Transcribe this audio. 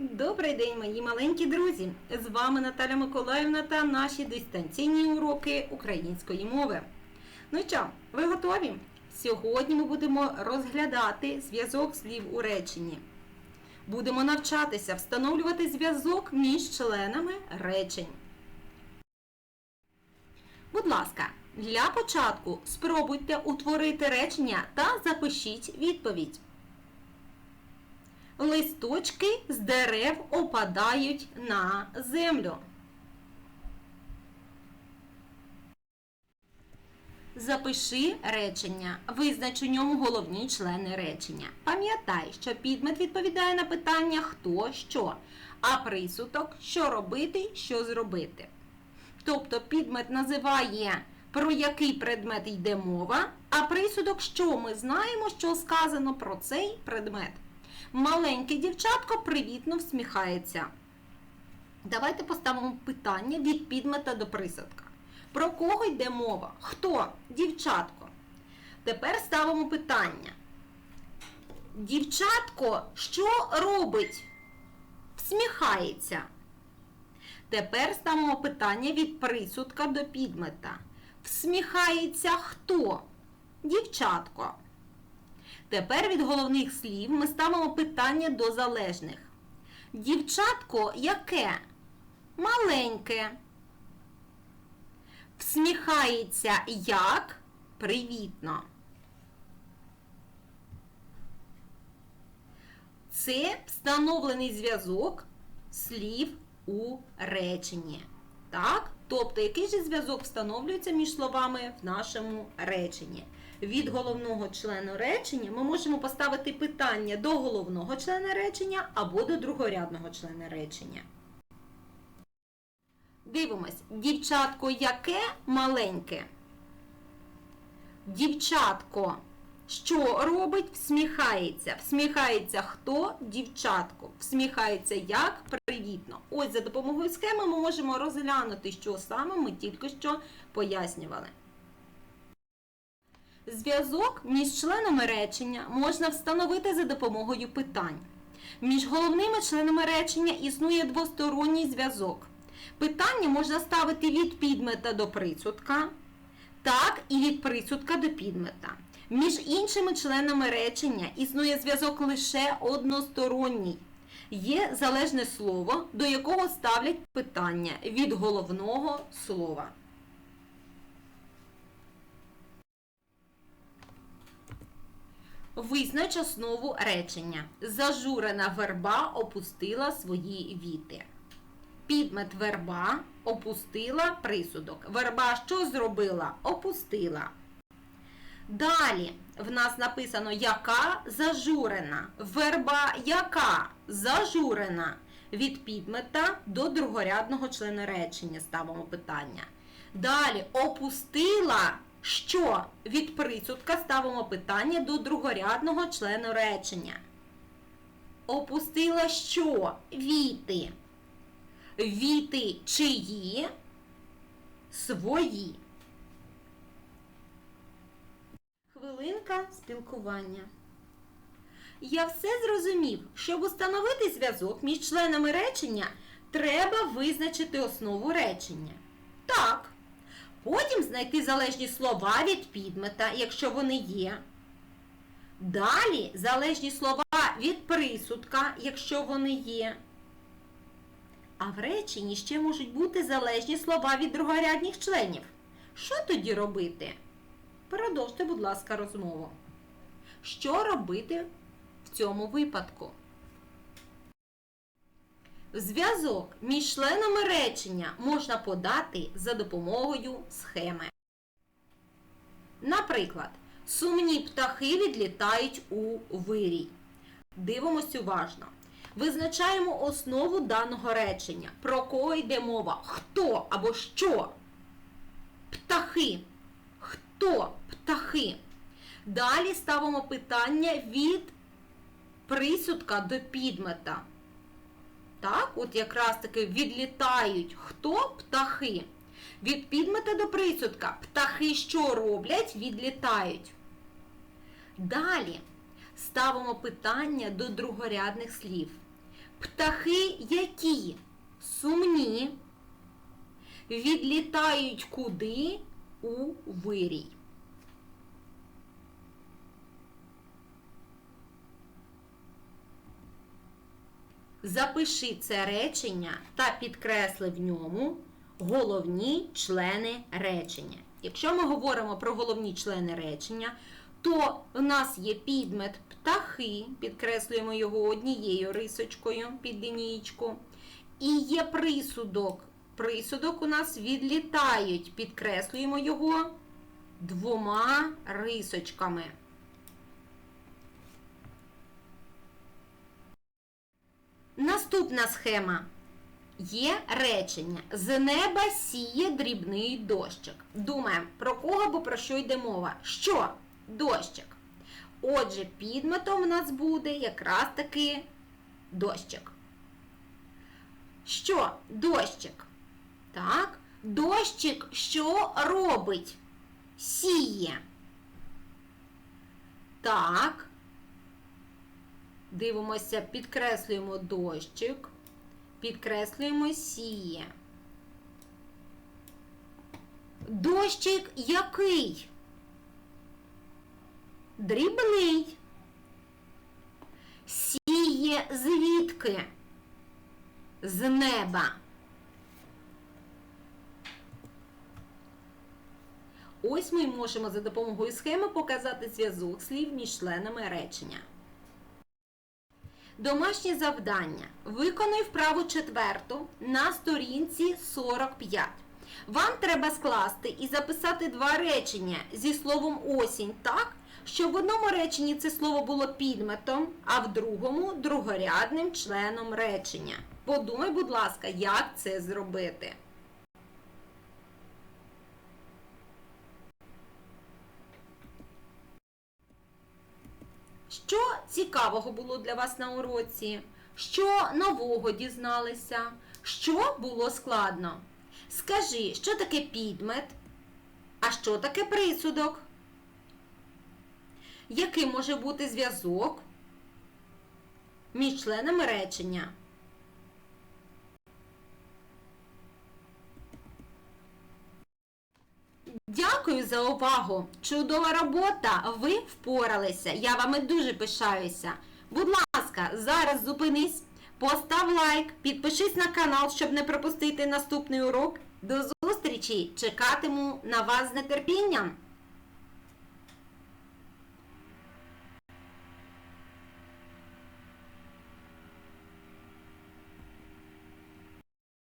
Добрий день, мої маленькі друзі! З вами Наталя Миколаївна та наші дистанційні уроки української мови. Ну що, ви готові? Сьогодні ми будемо розглядати зв'язок слів у реченні. Будемо навчатися встановлювати зв'язок між членами речень. Будь ласка, для початку спробуйте утворити речення та запишіть відповідь. Листочки з дерев опадають на землю. Запиши речення. Визнач у ньому головні члени речення. Пам'ятай, що підмет відповідає на питання хто що, а присудок що робити, що зробити. Тобто підмет називає про який предмет йде мова, а присудок що ми знаємо, що сказано про цей предмет. Маленьке дівчатко привітно всміхається. Давайте поставимо питання від підмета до присадка. Про кого йде мова? Хто? Дівчатко. Тепер ставимо питання. Дівчатко, що робить? Всміхається. Тепер ставимо питання від присудка до підмета. Всміхається хто? Дівчатко. Тепер від головних слів ми ставимо питання до залежних. Дівчатко яке? Маленьке. Всміхається як? Привітно. Це встановлений зв'язок слів у реченні. Так? Тобто, який же зв'язок встановлюється між словами в нашому реченні? Від головного члена речення ми можемо поставити питання до головного члена речення або до другорядного члена речення. Дивимось, дівчатко яке маленьке? Дівчатко, що робить? Всміхається. Всміхається хто? Дівчатко. Всміхається як? Привітно. Ось за допомогою схеми ми можемо розглянути, що саме ми тільки що пояснювали. Зв'язок між членами речення можна встановити за допомогою питань. Між головними членами речення існує двосторонній зв'язок. Питання можна ставити від підмета до присудка, так і від присудка до підмета. Між іншими членами речення існує зв'язок лише односторонній. Є залежне слово, до якого ставлять питання від головного слова. Визнач основу речення. Зажурена верба опустила свої віти. Підмет верба опустила присудок. Верба що зробила? Опустила. Далі в нас написано яка зажурена. Верба яка зажурена. Від підмета до другорядного члена речення ставимо питання. Далі опустила що? Від присудка ставимо питання до другорядного члену речення. Опустила що? Віти. Віти чиї? Свої. Хвилинка спілкування. Я все зрозумів. Щоб установити зв'язок між членами речення, треба визначити основу речення. Так. Потім знайти залежні слова від підмета, якщо вони є. Далі залежні слова від присудка, якщо вони є. А в реченні ще можуть бути залежні слова від другорядних членів. Що тоді робити? Продовжте, будь ласка, розмову. Що робити в цьому випадку? Зв'язок між членами речення можна подати за допомогою схеми. Наприклад, сумні птахи відлітають у вирій. Дивимось уважно. Визначаємо основу даного речення. Про кого йде мова? Хто або що? Птахи. Хто птахи? Далі ставимо питання від присудка до підмета. Так, от якраз таки відлітають хто птахи. Від підмета до присудка. Птахи що роблять? Відлітають. Далі ставимо питання до другорядних слів. Птахи які? Сумні. Відлітають куди? У вирій. Запиши це речення та підкресли в ньому головні члени речення. Якщо ми говоримо про головні члени речення, то у нас є підмет птахи, підкреслюємо його однією рисочкою під лінієчку. І є присудок. Присудок у нас відлітають, підкреслюємо його двома рисочками. Наступна схема. Є речення. З неба сіє дрібний дощик. Думаємо, про кого або про що йде мова? Що? Дощик. Отже, підметом у нас буде якраз таки дощик. Що? Дощик. Так. Дощик що робить? Сіє. Так. Дивимося, підкреслюємо дощик, підкреслюємо сіє. Дощик який? Дрібний. Сіє звідки? З неба. Ось ми можемо за допомогою схеми показати зв'язок слів між членами речення. Домашнє завдання. Виконуй вправу четверту на сторінці 45. Вам треба скласти і записати два речення зі словом осінь так, щоб в одному реченні це слово було підметом, а в другому другорядним членом речення. Подумай, будь ласка, як це зробити. Що цікавого було для вас на уроці? Що нового дізналися? Що було складно? Скажи, що таке підмет? А що таке присудок? Який може бути зв'язок між членами речення? Дякую за увагу! Чудова робота! Ви впоралися! Я вами дуже пишаюся. Будь ласка, зараз зупинись, постав лайк, підпишись на канал, щоб не пропустити наступний урок. До зустрічі! Чекатиму на вас з нетерпінням!